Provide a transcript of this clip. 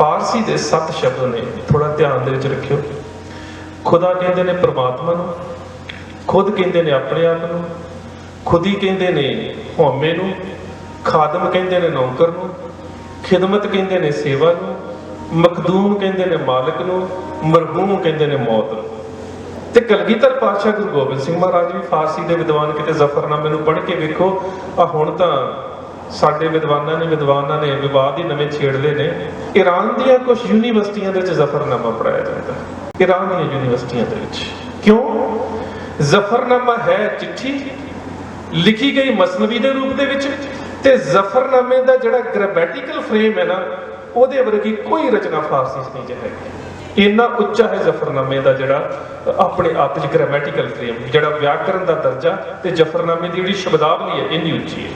ਫਾਰਸੀ ਦੇ ਸੱਤ ਸ਼ਬਦ ਨੇ ਥੋੜਾ ਧਿਆਨ ਦੇ ਵਿੱਚ ਰੱਖਿਓ। ਖੁਦਾ ਕਹਿੰਦੇ ਨੇ ਪ੍ਰਮਾਤਮਾ ਨੂੰ, ਖੁਦ ਕਹਿੰਦੇ ਨੇ ਆਪਣੇ ਆਪ ਨੂੰ, ਖੁਦੀ ਕਹਿੰਦੇ ਨੇ ਹਉਮੈ ਨੂੰ, ਖਾਦਮ ਕਹਿੰਦੇ ਨੇ ਨੌਕਰ ਨੂੰ, ਖਿਦਮਤ ਕਹਿੰਦੇ ਨੇ ਸੇਵਾ ਨੂੰ, ਮਖਦੂਮ ਕਹਿੰਦੇ ਨੇ ਮਾਲਕ ਨੂੰ, ਮਰਹੂਮ ਕਹਿੰਦੇ ਨੇ ਮੌਤ ਨੂੰ। ਤੇ ਕਲਗੀਧਰ ਪਾਤਸ਼ਾਹ ਗੁਰੂ ਗੋਬਿੰਦ ਸਿੰਘ ਮਹਾਰਾਜ ਵੀ ਫਾਰਸੀ ਦੇ ਵਿਦਵਾਨ ਕਿਤੇ ਜ਼ਫਰਨਾਮੇ ਨੂੰ ਪੜ੍ਹ ਕੇ ਵੇਖੋ ਆ ਹੁਣ ਤਾਂ ਸਾਡੇ ਵਿਦਵਾਨਾਂ ਨੇ ਵਿਦਵਾਨਾਂ ਨੇ ਵਿਵਾਦ ਹੀ ਨਵੇਂ ਛੇੜਦੇ ਨੇ। ਈਰਾਨ ਦੀਆਂ ਕੁਝ ਯੂਨੀਵਰਸਿਟੀਆਂ ਦੇ ਵਿੱਚ ਜ਼ਫਰਨਾਮਾ ਪੜਾਇਆ ਜਾਂਦਾ ਹੈ। ਈਰਾਨ ਦੀਆਂ ਯੂਨੀਵਰਸਿਟੀਆਂ ਦੇ ਵਿੱਚ। ਕਿਉਂ? ਜ਼ਫਰਨਾਮਾ ਹੈ ਚਿੱਠੀ, ਲਿਖੀ ਗਈ ਮਸਨਵੀ ਦੇ ਰੂਪ ਦੇ ਵਿੱਚ ਤੇ ਜ਼ਫਰਨਾਮੇ ਦਾ ਜਿਹੜਾ ਗ੍ਰਾਮੈਟੀਕਲ ਫਰੇਮ ਹੈ ਨਾ, ਉਹਦੇ ਵਰਗੀ ਕੋਈ ਰਚਨਾ ਫਾਰਸੀ 'ਚ ਨਹੀਂ ਜੇ ਹੈਗੀ। ਇੰਨਾ ਉੱਚਾ ਹੈ ਜ਼ਫਰਨਾਮੇ ਦਾ ਜਿਹੜਾ ਆਪਣੇ ਆਪ 'ਚ ਗ੍ਰਾਮੈਟੀਕਲ ਫਰੇਮ ਜਿਹੜਾ ਵਿਆਕਰਨ ਦਾ ਦਰਜਾ ਤੇ ਜ਼ਫਰਨਾਮੇ ਦੀ ਜਿਹੜੀ ਸ਼ਬਦਾਵਲੀ ਹੈ, ਇੰਨੀ ਉੱਚੀ ਹੈ।